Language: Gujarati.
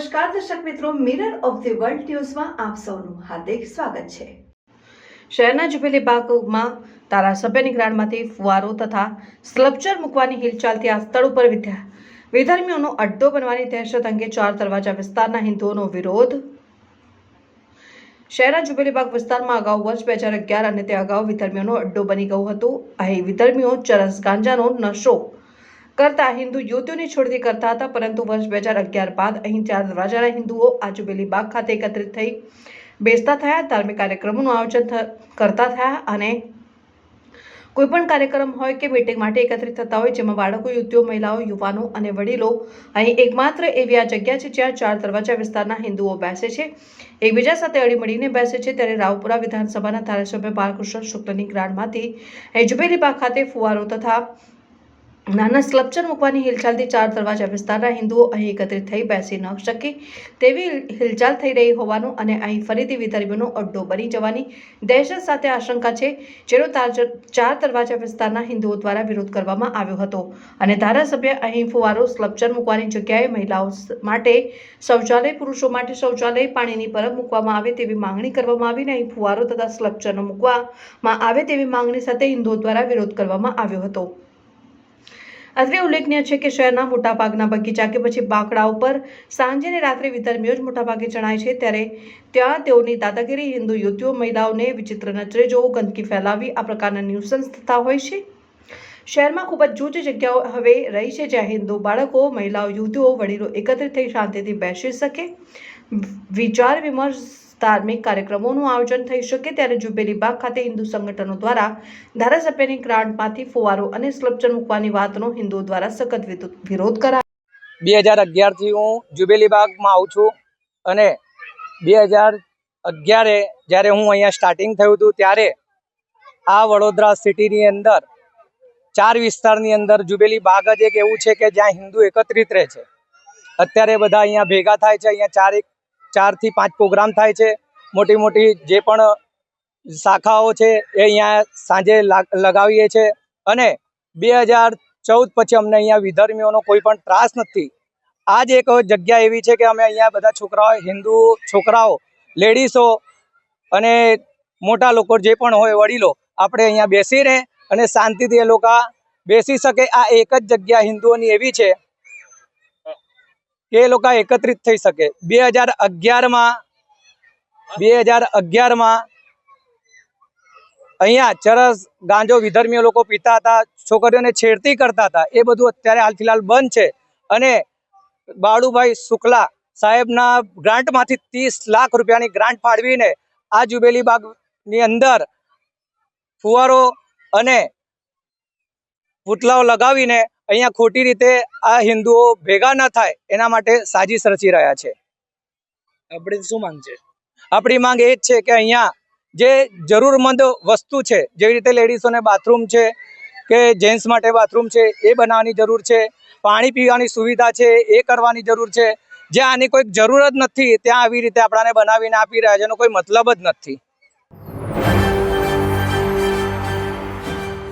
નમસ્કાર, દર્શક મિત્રો મિરર ઓફ ધી વર્લ્ડ ન્યૂઝમાં આપ સૌનું હાર્દિક સ્વાગત છે. શહેરના જુબેલી બાગમાં ધારાસભ્યની ગ્રાન્ડમાંથી ફુવારો તથા સ્લપચર મૂકવાની હિલચાલથી આ સ્થળ ઉપર વિદ્યા વિધર્મીઓનો અડ્ડો બનવાની દહેશત અંગે ચાર દરવાજા વિસ્તારના હિન્દુઓનો વિરોધ. શહેરના જુબેલીબાગ વિસ્તારમાં અગાઉ વર્ષ બે હજાર અગિયાર અને તે અગાઉ વિધર્મીઓનો અડ્ડો બની ગયું હતું. અહીં વિધર્મીઓ ચરસ ગાંજાનો નશો કરતા હિન્દુ યુવતીઓની છોડતી કરતા હતા, પરંતુ વર્ષ બે હજાર અગિયાર બાદ અહીં ચાર દરવાજાના હિન્દુઓ આજુબેલી બાગ ખાતે એકત્રિત થઈ બેસતા થયા. ધાર્મિક કાર્યક્રમોનું આયોજન કરતા થયા અને કોઈ પણ કાર્યક્રમ હોય કે મીટિંગ માટે એકત્રિત થતા હોય, જેમાં બાળકો, યુવતીઓ, મહિલાઓ, યુવાનો અને વડીલો અહીં એકમાત્ર એવી આ જગ્યા છે જ્યાં ચાર દરવાજા વિસ્તારના હિન્દુઓ બેસે છે. એકબીજા સાથે અડીમડીને બેસે છે. ત્યારે રાવપુરા વિધાનસભાના ધારાસભ્ય બાલકૃષ્ણ શુક્લની ગ્રાન્ડમાંથી જુબેલી બાગ ખાતે ફુવારો તથા નાના સ્કલ્પચર મૂકવાની હિલચાલથી ચાર દરવાજા વિસ્તારના હિન્દુઓ અહીં એકત્રિત થઈ બેસી ન શકે તેવી હિલચાલ થઈ રહી હોવાનું અને અહીં ફરીથી વિધર્મીઓનો અડ્ડો બની જવાની દહેશત સાથે આશંકા છે, જેનો ચાર દરવાજા વિસ્તારના હિન્દુઓ દ્વારા વિરોધ કરવામાં આવ્યો હતો. અને ધારાસભ્ય અહીં ફુવારો સ્કલ્પચર મૂકવાની જગ્યાએ મહિલાઓ માટે શૌચાલય, પુરુષો માટે શૌચાલય, પાણીની પરબ મૂકવામાં આવે તેવી માંગણી કરવામાં આવી અને અહીં ફુવારો તથા સ્લપચરનો મૂકવામાં આવે તેવી માંગણી સાથે હિન્દુઓ દ્વારા વિરોધ કરવામાં આવ્યો હતો. અત્રે ઉલ્લેખનીય છે કે શહેરના મોટાભાગના બગીચા કે પછી બાકડા ઉપર સાંજે અને રાત્રે વિધર્મીઓ જ મોટાભાગે જણાય છે. ત્યારે ત્યાં તેઓની દાદાગીરી હિન્દુ યુવતીઓ, મહિલાઓને વિચિત્ર નજરે જોવું, ગંદકી ફેલાવી આ પ્રકારના ન્યુસન્સ થતા હોય છે. શહેરમાં ખૂબ જ જૂજ જગ્યાઓ હવે રહી છે જ્યાં હિન્દુ બાળકો, મહિલાઓ, યુવતીઓ વડીલો એકત્રિત થઈ શાંતિથી બેસી શકે. વિચાર વિમર્શ ધાર્મિક કાર્યક્રમોનું આયોજન થઈ શકે ત્યારે જુબેલી બાગ ખાતે હિન્દુ સંગઠનો દ્વારા ધારાસભ્યની ગ્રાન્ટમાંથી ફુવારો અને સ્લપ્ચર મૂકવાની વાતનો હિન્દુઓ દ્વારા સખત વિરોધ- કરાયો. બે હજાર અગિયારથી હું જુબેલી બાગમાં આવું છું અને બે હજાર અગિયારે જ્યારે હું અહીંયા સ્ટાર્ટિંગ થયું હતું ત્યારે આ વડોદરા સિટીની અંદર, ચાર વિસ્તારની અંદર જુબેલી બાગ જ એક એવું છે કે જ્યાં હિન્દુ એકત્રિત રહે છે. અત્યારે બધા અહીંયા ભેગા થાય છે, અહીંયા ચાર એક ચારથી પાંચ પ્રોગ્રામ થાય છે. મોટી મોટી જે પણ શાખાઓ છે એ અહીંયા સાંજે લાગ- લગાવીએ છે. અને બે હજાર ચૌદ પછી અમને અહીંયા વિધર્મીઓનો કોઈ પણ ત્રાસ નથી. આ જ એક જગ્યા એવી છે કે અમે અહીંયા બધા છોકરાઓ, હિન્દુ છોકરાઓ, લેડીસો અને મોટા લોકો જે પણ હોય વડીલો, આપણે અહીંયા બેસીને અને શાંતિથી એ લોકો બેસી શકે. આ એક જ જગ્યા હિન્દુઓની એવી છે એ લોકો એકત્રિત થઈ શકે. બે હજાર અગિયારમાં, બે હજાર અગિયારમાં અહીંયા ચરસ, ગાંજો, વિધર્મીઓ લોકો પીતા હતા, છોકરીઓને છેડતી કરતા હતા. એ બધું અત્યારે હાલ ફિલહાલ બંધ છે. અને બાળુભાઈ શુક્લા સાહેબના ગ્રાન્ટમાંથી ત્રીસ લાખ રૂપિયાની ગ્રાન્ટ ફાળવીને આ જુબેલી બાગની અંદર ફુવારો અને પુતલાઓ લગાવીને અહીંયા ખોટી રીતે આ હિન્દુઓ ભેગા ન થાય એના માટે સાજીશ રચી રહ્યા છે. આપણી શું માંગ છે? આપણી માંગ એ જ છે કે અહીંયા જે જરૂરમંદ વસ્તુ છે જેવી રીતે લેડીઝોને બાથરૂમ છે કે જેન્ટ્સ માટે બાથરૂમ છે એ બનાવવાની જરૂર છે પાણી પીવાની સુવિધા છે એ કરવાની જરૂર છે જ્યાં આની કોઈ જરૂર જ નથી ત્યાં આવી રીતે આપણાને બનાવીને આપી રહ્યા છે એનો કોઈ મતલબ જ નથી.